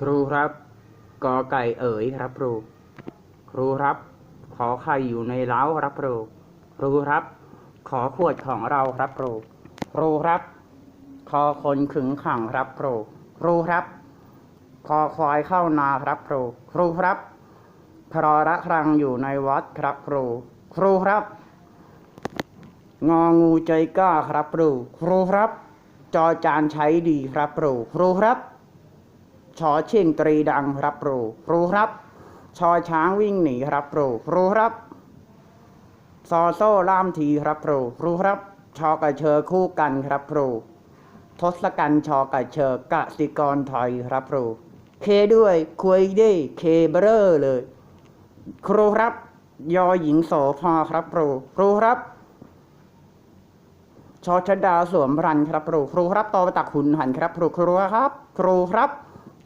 ครูครับกอไก่เอ๋ยครับครู ครูครับ ขอไข่อยู่ในเล้าครับครู ครูครับ ขอขวดของเราครับครู ครูครับ คอคนขึงขังครับครู ครูครับ คอควายเข้านาครับครู ครูครับพรอระครังอยู่ในวัดครับครู ครูครับ งองูใจกล้าครับครู ครูครับ จอจานใช้ดีครับครู ครูครับ ชอเชิงตรีดังรับรูครูครับ ชอช้างวิ่งหนีรับรูครูครับ ซอโซ่ล่ามทีรับรูครูครับ ชอกระเชอคู่กันครับรูทศกัณฐ์ชอกระเชอกะสิกรถอยครับรูเคด้วยคุยได้เคเบอร์เลย ครูครับ ยอหญิงโสพอครับครูครูครับชอชดาสวมรันครับครูครูครับตอประตักหุนหันครับครูครูครับ ครูครับ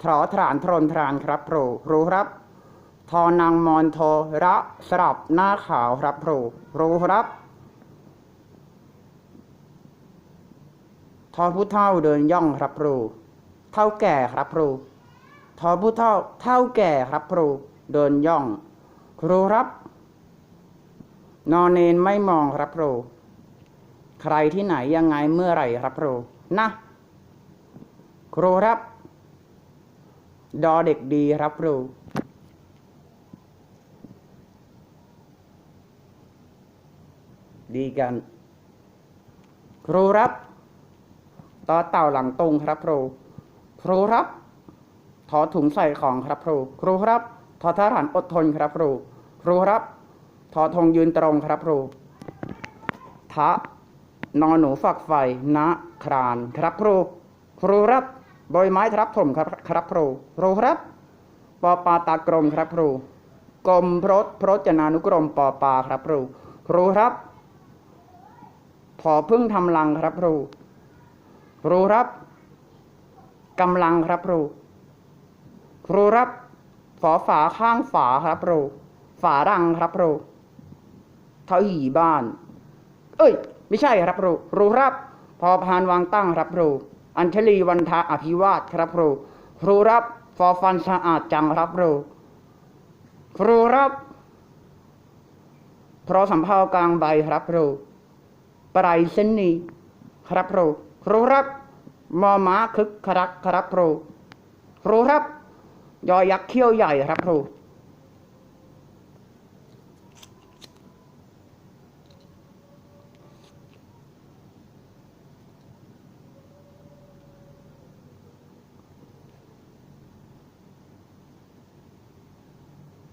ถอฐานทรนทรานครับครูครูครับ ทอนางมอนโทระสลับหน้าขาวครับครูครูครับทอผู้เท่าเดินย่องครับครูเท่าแก่ครับครูทอผู้เท่าเท่าแก่ครับครูเดินย่อง ครูครับ นอนเนนไม่มองครับครูใครที่ไหนยังไงเมื่อไหร่ครับครูนะครูครับ ดอเด็กดีครับครูดีกัน ครูรับต่อเต่าหลังตรงครับครู ครูรับ ถอถุงใส่ของครับครู ครูครับทอทหารอดทนครับครู ครูครับทอธงยืนตรงครับครูทะนอนหนูฝักไฟณครานครับครู ครูรับ ใบไม้ทับถมครับครับครูครูครับปอปาตากรมครับครูกรมพรตพรจนานุกรมปอปาครับครูครูครับพอพึ่งทำรังครับครูครูครับกำลังครับครูครูครับฝอฝาข้างฝาครับครูฝารังครับครูเท้าหีบ้าน เอ้ย ไม่ใช่ครับครูครูครับ พอพานวางตั้งครับครู อัญชลีวันทาอภิวาทครับครู ครูรับฟอฟันสะอาดจังครับครู ครูรับเพราะสำเภากลางใบครับครูปลายเส้นนี้ครับครู ครูรับมอม้าคึกครักครับครู ครูรับ ยอยักษ์เขี้ยวใหญ่ครับครู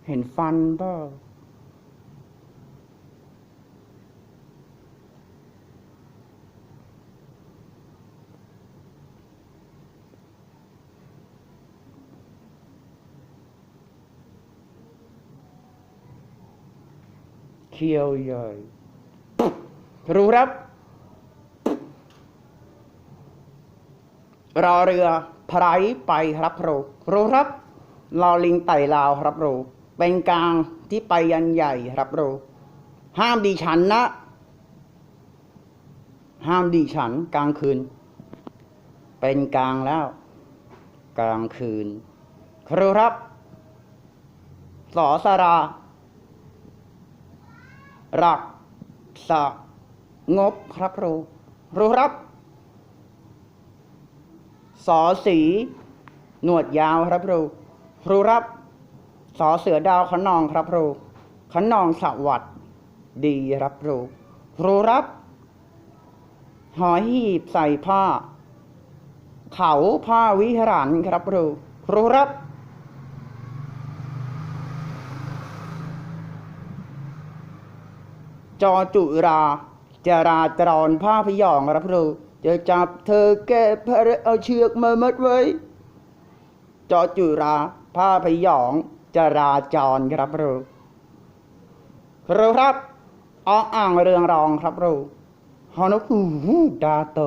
เห็นฟันเปล่าเขี้ยวใหญ่รู้ครับ รอเรือพรายไปครับครูรู้ครับรอลิงไต่ลาวครับครู เป็นกลางที่ไปยันใหญ่ครับครูห้ามดีฉันนะ ห้ามดีฉันกลางคืน เป็นกลางแล้ว กลางคืน ครูครับ สอสารารักษางบครับครูครูครับ สอสี หนวดยาวครับครูครูครับ สอเสือดาวขนองครับครูขนองสวัสดดีครับครูครูรับ หอหีบใส่ผ้า เขาผ้าวิหารครับครูครูรับจอจุราจราจรผ้าพยองครับครูจะจับเธอแก้พระเอาเชือกมามัดไว้ จอจุราผ้าพยอง จราจรครับครูครูครับออ่างเรืองรองครับครูฮอนกฮูฮูดาโต